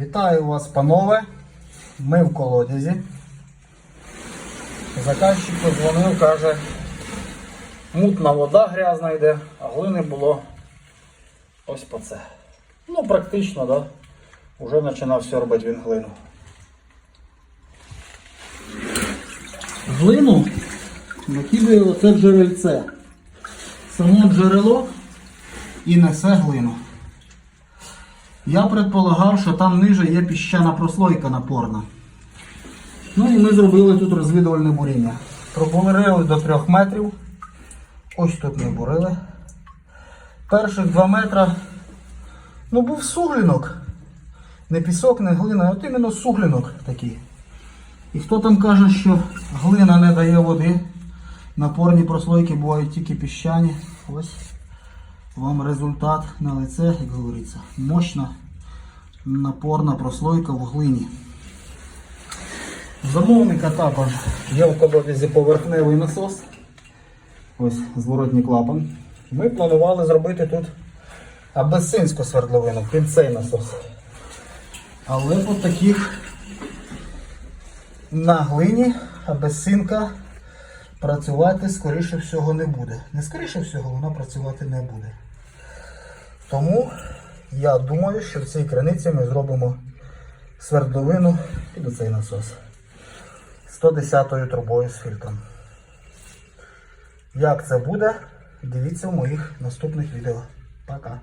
Вітаю вас, панове. Ми в колодязі. Заказчик подзвонив, каже, мутна вода грязна йде, а глини було ось по це. Ну, практично, да? Уже починав сьорбати він глину. Глину накидає оце джерельце. Само джерело і несе глину. Я предполагав, що там ниже є піщана прослойка напорна. Ну і ми зробили тут розвідувальне буріння. Пробурили до 3 метрів. Ось тут ми бурили. Перших 2 метра ну, був суглінок. Не пісок, не глина, от іменно суглінок такий. І хто там каже, що глина не дає води, напорні прослойки бувають тільки піщані. Ось вам результат на лице, як говориться. Мощна напорна прослойка в глині. Замовника також є в колодязі поверхневий насос. Ось зворотній клапан. Ми планували зробити тут абесинську свердловину під цей насос. Але по таких на глині абесинка працювати скоріше всього не буде. Не скоріше всього вона працювати не буде. Тому я думаю, що в цій криниці ми зробимо свердловину під оцей насос. 110 трубою з фільтром. Як це буде, дивіться в моїх наступних відео. Пока.